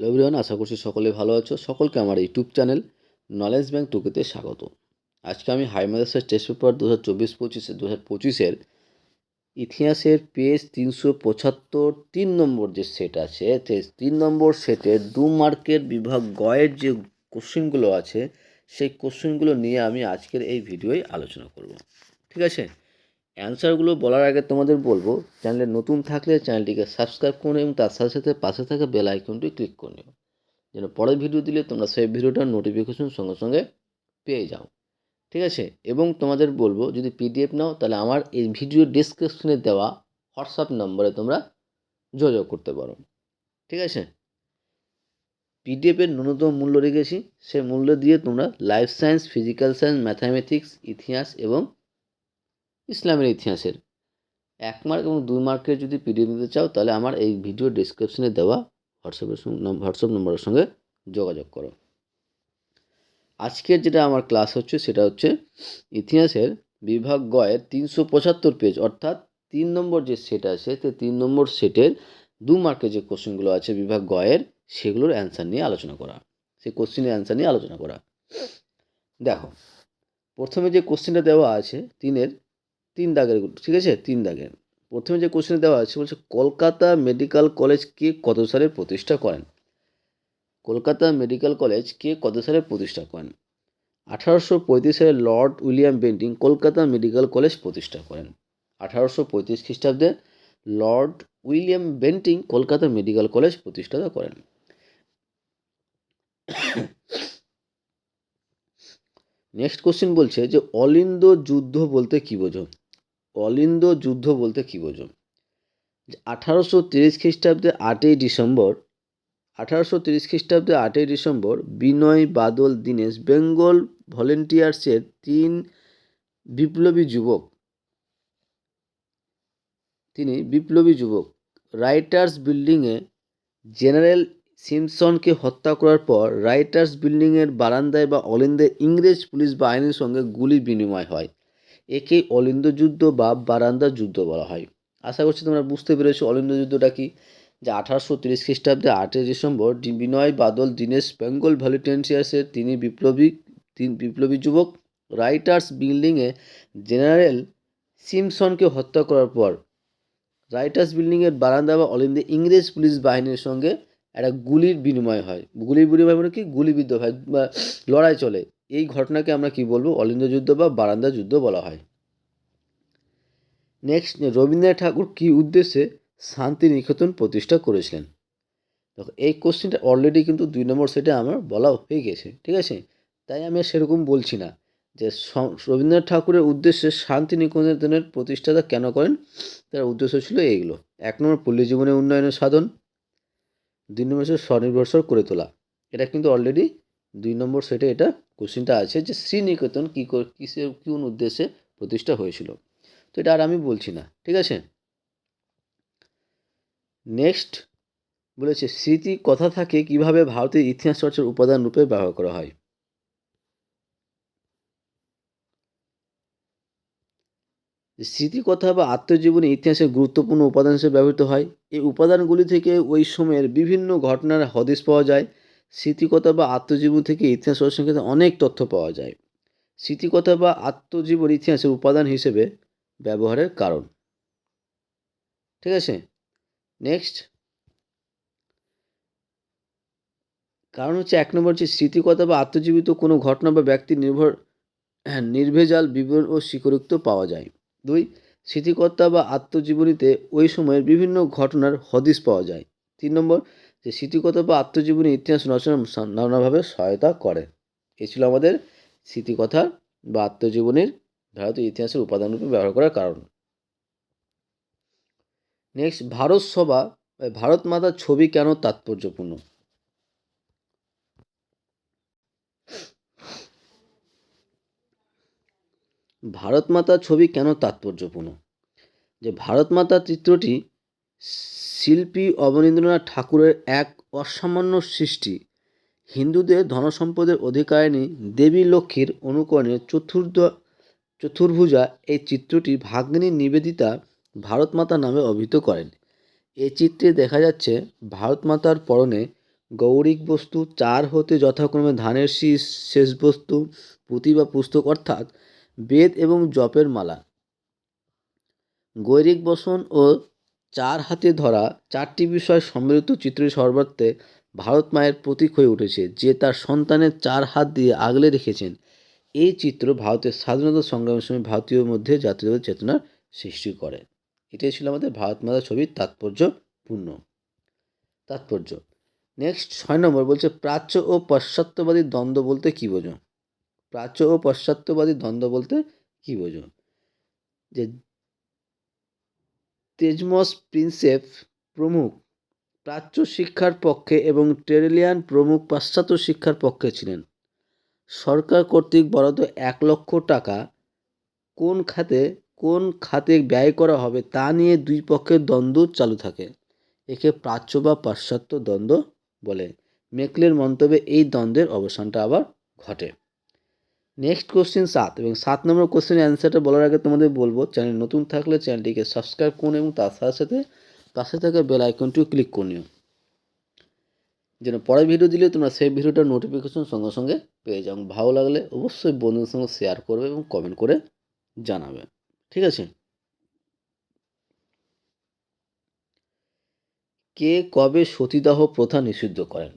Everyone আশা করছি সকলে ভালো আছো। সকলকে আমার ইউটিউব চ্যানেল নলেজ ব্যাংক টুকুতে স্বাগত। আজকে আমি হাই মাদ্রাসার টেস্ট পেপার দু হাজার চব্বিশ পঁচিশে দু হাজার পঁচিশের ইতিহাসের পেজ তিনশো পঁচাত্তর তিন নম্বর যে সেট আছে তিন নম্বর সেটের দু মার্কের বিভাগ গয়ের যে কোশ্চেনগুলো আছে, সেই কোশ্চেনগুলো নিয়ে আমি আজকের এই ভিডিওয় আলোচনা করব। ঠিক আছে? অ্যান্সারগুলো বলার আগে তোমাদের বলব চ্যানেলে নতুন থাকলে চ্যানেলটিকে সাবস্ক্রাইব করে এবং তার সাথে সাথে পাশে থাকা বেল আইকনটি ক্লিক করে নিও। যেন পরের ভিডিও দিলে তোমরা সেই ভিডিওটার নোটিফিকেশন সঙ্গে সঙ্গে পেয়ে যাও। ঠিক আছে? এবং তোমাদের বলব, যদি পিডিএফ নাও, তাহলে আমার এই ভিডিও ডিসক্রিপশনে দেওয়া হোয়াটসঅ্যাপ নম্বরে তোমরা যোগাযোগ করতে পারো। ঠিক আছে? পিডিএফের ন্যূনতম মূল্য রেখেছি। সে মূল্য দিয়ে তোমরা life science physical science mathematics ইতিহাস এবং ইসলামের ইতিহাসের। এক মার্ক এবং দুই মার্কের যদি পিডিএফ নিতে চাও, তাহলে আমার এই ভিডিও ডিসক্রিপশনে দেওয়া হোয়াটসঅ্যাপের সঙ্গে হোয়াটসঅ্যাপ নম্বরের সঙ্গে যোগাযোগ করো। আজকের যেটা আমার ক্লাস হচ্ছে, সেটা হচ্ছে ইতিহাসের বিভাগ গয়ের তিনশো পঁচাত্তর পেজ অর্থাৎ তিন নম্বর যে সেট আছে সে তিন নম্বর সেটের দু মার্কের যে কোশ্চেনগুলো আছে বিভাগ গয়ের সেগুলোর অ্যান্সার নিয়ে আলোচনা করা। সেই কোশ্চেনের অ্যান্সার নিয়ে আলোচনা করা। দেখো, প্রথমে যে কোশ্চেনটা দেওয়া আছে, তিনের তিন দাগের ঠিক আছে? তিন দাগের। প্রথমে যে কোশ্চেন দেওয়া আছে বলছে, কলকাতা মেডিকেল কলেজ কে কত সালে প্রতিষ্ঠা করেন? কলকাতা মেডিকেল কলেজ কে কত সালে প্রতিষ্ঠা করেন? আঠারোশো পঁয়ত্রিশ সালে Lord William Bentinck Kolkata medical college প্রতিষ্ঠা করেন। আঠারোশো পঁয়ত্রিশ খ্রিস্টাব্দে Lord William Bentinck Kolkata medical college প্রতিষ্ঠা করেন। নেক্সট কোশ্চেন বলছে যে, অলিন্দ যুদ্ধ বলতে কী বোঝো? অলিন্দ যুদ্ধ বলতে কী বোঝো? আঠারোশো তিরিশ খ্রিস্টাব্দে আটই ডিসেম্বর, আঠারোশো তিরিশ খ্রিস্টাব্দে আটই ডিসেম্বর বিনয় বাদল দীনেশ বেঙ্গল ভলেন্টিয়ার্সের তিন বিপ্লবী যুবক, তিনি বিপ্লবী যুবক, রাইটার্স বিল্ডিংয়ে জেনারেল সিমসনকে হত্যা করার পর রাইটার্স বিল্ডিংয়ের বারান্দায় বা অলিন্দে ইংরেজ পুলিশ বাহিনীর সঙ্গে গুলি বিনিময় হয়। একে অলিন্দ যুদ্ধ বা বারান্দা যুদ্ধ বলা হয়। আশা করছি তোমরা বুঝতে পেরেছ অলিন্দ যুদ্ধটা কি? যে আঠারোশো তিরিশ খ্রিস্টাব্দে আটই ডিসেম্বর বিনয় বাদল দীনেশ বেঙ্গল ভলেন্টিয়ার্সের তিনি বিপ্লবী, তিন বিপ্লবী যুবক, রাইটার্স বিল্ডিংয়ে জেনারেল সিমসনকে হত্যা করার পর, রাইটার্স বিল্ডিংয়ের বারান্দা বা অলিন্দে ইংরেজ পুলিশ বাহিনীর সঙ্গে একটা গুলির বিনিময় হয়। গুলির বিনিময় মানে কি? গুলিবিদ্ধ হয় বা লড়াই চলে। এই ঘটনাকে আমরা কি বলব? অলিন্দ যুদ্ধ বা বারান্দা যুদ্ধ বলা হয়। নেক্সট রবীন্দ্রনাথ ঠাকুর কী উদ্দেশ্যে শান্তিনিকেতন প্রতিষ্ঠা করেছিলেন? দেখো, এই কোশ্চেনটা অলরেডি কিন্তু দুই নম্বর সেটে আমার বলা হয়ে গেছে, ঠিক আছে? তাই আমি সেরকম বলছি না যে রবীন্দ্রনাথ ঠাকুরের উদ্দেশ্যে শান্তিনিকেতনের প্রতিষ্ঠাতা কেন করেন? তার উদ্দেশ্য ছিল এইগুলো। এক নম্বর, পল্লী জীবনের উন্নয়নের সাধন। দুই নম্বর স্বনির্ভরশীল করে তোলা। এটা কিন্তু অলরেডি দুই নম্বর সেটে এটা কোশ্চেনটা আছে যে শ্রীনিকেতন কী কিসের, কোন উদ্দেশ্যে প্রতিষ্ঠা হয়েছিল? তো এটা আর আমি বলছি না, ঠিক আছে? নেক্সট বলেছে, স্মৃতি কথা থাকে কীভাবে ভারতের ইতিহাস চর্চার উপাদান রূপে ব্যবহার করা হয়? স্মৃতিকথা বা আত্মজীবনী ইতিহাসের গুরুত্বপূর্ণ উপাদান হিসেবে ব্যবহৃত হয়। এই উপাদানগুলি থেকে ওই সময়ের বিভিন্ন ঘটনার হদিশ পাওয়া যায়। স্মৃতিকথা বা আত্মজীবন থেকে ইতিহাস সংক্রান্ত অনেক তথ্য পাওয়া যায়। স্মৃতিকথা বা আত্মজীবন ইতিহাসের উপাদান হিসেবে ব্যবহারের কারণ। ঠিক আছে? নেক্সট কারণ হচ্ছে এক নম্বর হচ্ছে স্মৃতিকথা বা আত্মজীবিত কোনো ঘটনা বা ব্যক্তির নির্ভর হ্যাঁ নির্ভেজাল, বিবরণ ও স্বীকারোক্ত পাওয়া যায়। দুই স্মৃতিকর্তা বা আত্মজীবনীতে ওই সময়ের বিভিন্ন ঘটনার হদিস পাওয়া যায়। তিন নম্বর যে স্মৃতিকথা বা আত্মজীবনী ইতিহাস রচনা নানাভাবে সহায়তা করে। এ ছিল আমাদের স্মৃতিকথা বা আত্মজীবনীর ভারতীয় ইতিহাসের উপাদানরূপে ব্যবহার করার কারণ। নেক্সট ভারত সভা ভারত মাতার ছবি কেন তাৎপর্যপূর্ণ? ভারত মাতার ছবি কেন তাৎপর্যপূর্ণ? যে ভারত মাতার চিত্রটি শিল্পী অবনীন্দ্রনাথ ঠাকুরের এক অসামান্য সৃষ্টি। হিন্দুদের ধনসম্পদের অধিকারিণী দেবী লক্ষ্মীর অনুকরণে চতুর্থ চতুর্ভুজা এই চিত্রটি ভাগ্নী নিবেদিতা ভারত মাতা নামে অভিহিত করেন। এই চিত্রে দেখা যাচ্ছে ভারত মাতার পরনে গৌরিক বস্তু, চার হতে যথাক্রমে ধানের শীষ, শেষ বস্তু পুঁথি বা পুস্তক অর্থাৎ বেদ এবং জপের মালা। গৈরিক বসন ও চার হাতে ধরা চারটি বিষয় সম্মিলিত চিত্রের সর্বার্থে ভারত মায়ের প্রতীক হয়ে উঠেছে, যে তার সন্তানের চার হাত দিয়ে আগলে রেখেছেন। এই চিত্র ভারতের স্বাধীনতা সংগ্রামের সময় ভারতীয় মধ্যে জাতীয়তাবাদ চেতনার সৃষ্টি করে। এটাই ছিল আমাদের ভারত মাতা ছবির তাৎপর্যপূর্ণ। তাৎপর্য। নেক্সট ছয় নম্বর বলছে, প্রাচ্য ও পাশ্চাত্যবাদী দ্বন্দ্ব বলতে কী বোঝো? প্রাচ্য ও পাশ্চাত্যবাদী দ্বন্দ্ব বলতে কী বোঝো? যে তেজমস প্রিন্সেপ প্রমুখ। প্রাচ্য শিক্ষার পক্ষে এবং টেরেলিয়ান প্রমুখ পাশ্চাত্য শিক্ষার পক্ষে ছিলেন। সরকার কর্তৃক বরাদ্দ এক লক্ষ টাকা কোন খাতে কোন খাতে ব্যয় করা হবে তা নিয়ে দুই পক্ষের দ্বন্দ্ব চালু থাকে। একে প্রাচ্য বা পাশ্চাত্য দ্বন্দ্ব বলে। মেকলের মন্তব্যে এই দ্বন্দ্বের অবসানটা আবার ঘটে। নেক্সট কোশ্চেন সাত এবং সাত নম্বর কোশ্চেনের অ্যান্সারটা বলার আগে তোমাদের বলব চ্যানেল নতুন থাকলে চ্যানেলটিকে সাবস্ক্রাইব করুন এবং তার সাথে সাথে পাশে থাকা বেল আইকনটিও ক্লিক করে নিও। যেন পরে ভিডিও দিলে তোমরা সেই ভিডিওটার নোটিফিকেশন সঙ্গে সঙ্গে পেয়ে যাও। ভালো লাগলে অবশ্যই বন্ধুদের সঙ্গে শেয়ার করবে এবং কমেন্ট করে জানাবে। ঠিক আছে? কে কবে সতীদাহ প্রথা নিষিদ্ধ করেন?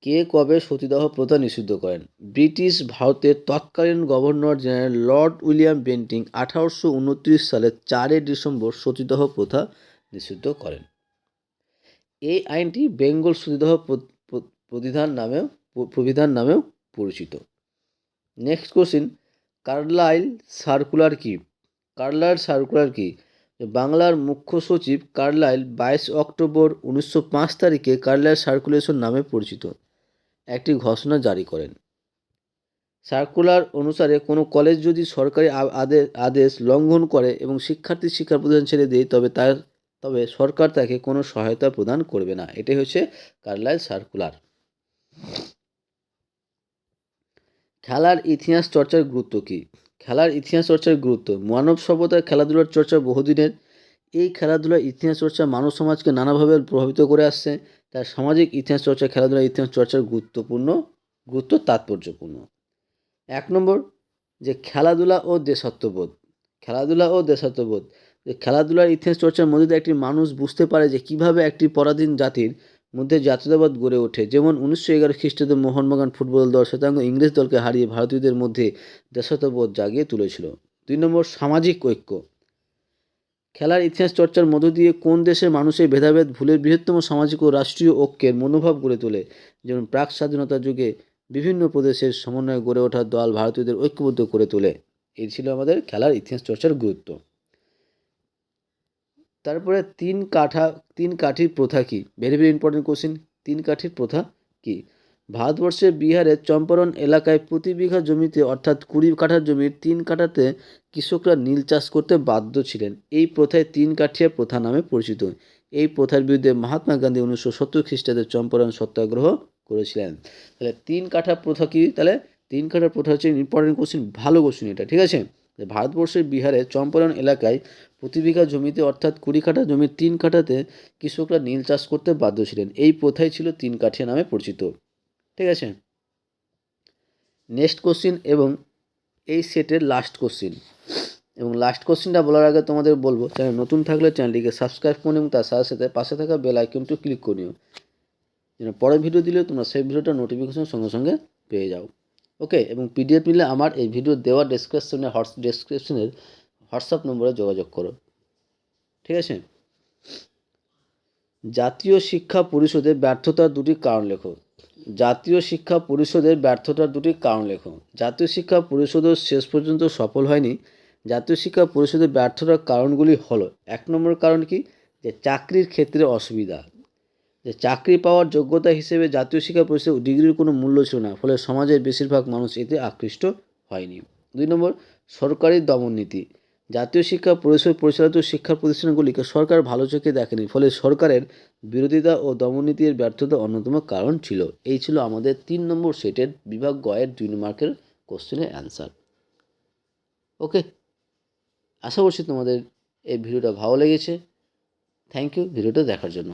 কে কবে সতীদাহ প্রথা নিষিদ্ধ করেন? ব্রিটিশ ভারতের তৎকালীন governor general Lord William Bentinck আঠারোশো উনত্রিশ সালের চারই ডিসেম্বর সতীদাহ প্রথা নিষিদ্ধ করেন। এই আইনটি বেঙ্গল সতীদাহ প্র- প্র- প্রবিধান নামেও প্রবিধান নামেও পরিচিত। নেক্সট কোশ্চিন, কার্লাইল সার্কুলার কি? কার্লাইল সার্কুলার কি? বাংলার মুখ্য সচিব কার্লাইল বাইশ অক্টোবর উনিশশো পাঁচ তারিখে কার্লাইল সার্কুলেশন নামে পরিচিত। একটি ঘোষণা জারি করেন। সার্কুলার অনুসারে কোনো কলেজ যদি সরকারি আদেশ লঙ্ঘন করে এবং শিক্ষার্থী শিক্ষা প্রদান ছেড়ে দেয়, তবে তার তবে সরকার তাকে কোনো সহায়তা প্রদান করবে না। এটাই হচ্ছে কার্লাইল সার্কুলার। খেলার ইতিহাস চর্চার গুরুত্ব কী? খেলার ইতিহাস চর্চার গুরুত্ব। মানব সভ্যতার খেলাধুলার চর্চা বহুদিনের। এই খেলাধুলার ইতিহাস চর্চা মানব সমাজকে নানাভাবে প্রভাবিত করে আসছে। তার সামাজিক ইতিহাস চর্চা, খেলাধুলার ইতিহাস চর্চার গুরুত্বপূর্ণ, গুরুত্ব তাৎপর্যপূর্ণ। এক নম্বর, যে খেলাধুলা ও দেশাত্মবোধ। খেলাধুলা ও দেশাত্মবোধ। যে খেলাধুলার ইতিহাস চর্চার মধ্যে দিয়ে একটি মানুষ বুঝতে পারে যে কীভাবে একটি পরাধীন জাতির মধ্যে জাতীয়তাবাদ গড়ে ওঠে। যেমন উনিশশো এগারো খ্রিস্টাব্দে মোহনবাগান ফুটবল দল শ্বেতাঙ্গ ইংরেজ দলকে হারিয়ে ভারতীয়দের মধ্যে দেশাত্মবোধ জাগিয়ে তুলেছিল। দুই নম্বর, সামাজিক ঐক্য। খেলার ইতিহাস চর্চার মধ্য দিয়ে কোন দেশের মানুষের ভেদাভেদ ভুলের বৃহত্তম সামাজিক ও রাষ্ট্রীয় ঐক্যের মনোভাব গড়ে তোলে? যেমন প্রাক স্বাধীনতা যুগে বিভিন্ন প্রদেশের সমন্বয়ে গড়ে ওঠা দল ভারতীয়দের ঐক্যবদ্ধ করে তোলে। এই ছিল আমাদের খেলার ইতিহাস চর্চার গুরুত্ব। তারপরে তিন কাঠা, তিন কাঠির প্রথা কি? ভেরি ভেরি ইম্পর্টেন্ট কোশ্চেন তিন কাঠির প্রথা কি? ভারতবর্ষের বিহারের চম্পারণ এলাকায় প্রতি বিঘা জমিতে, অর্থাৎ কুড়ি কাঠার জমির তিন কাঠাতে কৃষকরা নীল চাষ করতে বাধ্য ছিলেন। এই প্রথায় তিন কাঠিয়া প্রথা নামে পরিচিত। এই প্রথার বিরুদ্ধে মহাত্মা গান্ধী উনিশশো সত্তর খ্রিস্টাব্দে চম্পারণ সত্যাগ্রহ করেছিলেন। তাহলে তিন কাঠা প্রথা কি? তাহলে তিন কাঠা প্রথা হচ্ছে ইম্পর্টেন্ট কোশ্চেন ভালো কোশ্চেন এটা, ঠিক আছে? ভারতবর্ষের বিহারে চম্পারণ এলাকায় প্রতি বিঘা জমিতে, অর্থাৎ কুড়ি কাঠা জমির তিন কাঠাতে কৃষকরা নীল চাষ করতে বাধ্য ছিলেন। এই প্রথাই ছিল তিন কাঠিয়া নামে পরিচিত। ঠিক আছে? নেক্সট কোশ্চিন এবং এই সেটের লাস্ট কোশ্চিন এবং লাস্ট কোশ্চিনটা বলার আগে তোমাদের বলব চ্যানেল নতুন থাকলে চ্যানেলটিকে সাবস্ক্রাইব করুন এবং তার সাথে সাথে পাশে থাকা বেল আইকনটি ক্লিক করে নিও যেন পরের ভিডিও দিলেও তোমরা সেই ভিডিওটা নোটিফিকেশন সঙ্গে সঙ্গে পেয়ে যাও। ওকে এবং পিডিএফ নিলে আমার এই ভিডিও দেওয়া ডেসক্রিপশনে হোয়াটস ডেসক্রিপশনের হোয়াটসঅ্যাপ নম্বরে যোগাযোগ করো। ঠিক আছে? জাতীয় শিক্ষা পরিষদে ব্যর্থতার দুটি কারণ লেখো। জাতীয় শিক্ষা পরিষদের ব্যর্থতার দুটি কারণ লেখো। জাতীয় শিক্ষা পরিষদও শেষ পর্যন্ত সফল হয়নি। জাতীয় শিক্ষা পরিষদের ব্যর্থতার কারণগুলি হলো, এক নম্বর কারণ কি? যে চাকরির ক্ষেত্রে অসুবিধা। যে চাকরি পাওয়ার যোগ্যতা হিসেবে জাতীয় শিক্ষা পরিষদ ডিগ্রির কোনো মূল্য ছিল না, ফলে সমাজের বেশিরভাগ মানুষ এতে আকৃষ্ট হয়নি। দুই নম্বর, সরকারি দমননীতি জাতীয় শিক্ষা পরিষদ পরিচালিত শিক্ষা প্রতিষ্ঠানগুলিকে সরকার ভালো চোখে দেখেনি, ফলে সরকারের বিরোধিতা ও দমনীতির ব্যর্থতা অন্যতম কারণ ছিল। এই ছিল আমাদের তিন নম্বর সেটের বিভাগ গয়ের দুই মার্কের কোশ্চেনের অ্যান্সার। ওকে, আশা করছি তোমাদের এই ভিডিওটা ভালো লেগেছে। থ্যাংক ইউ, ভিডিওটা দেখার জন্য।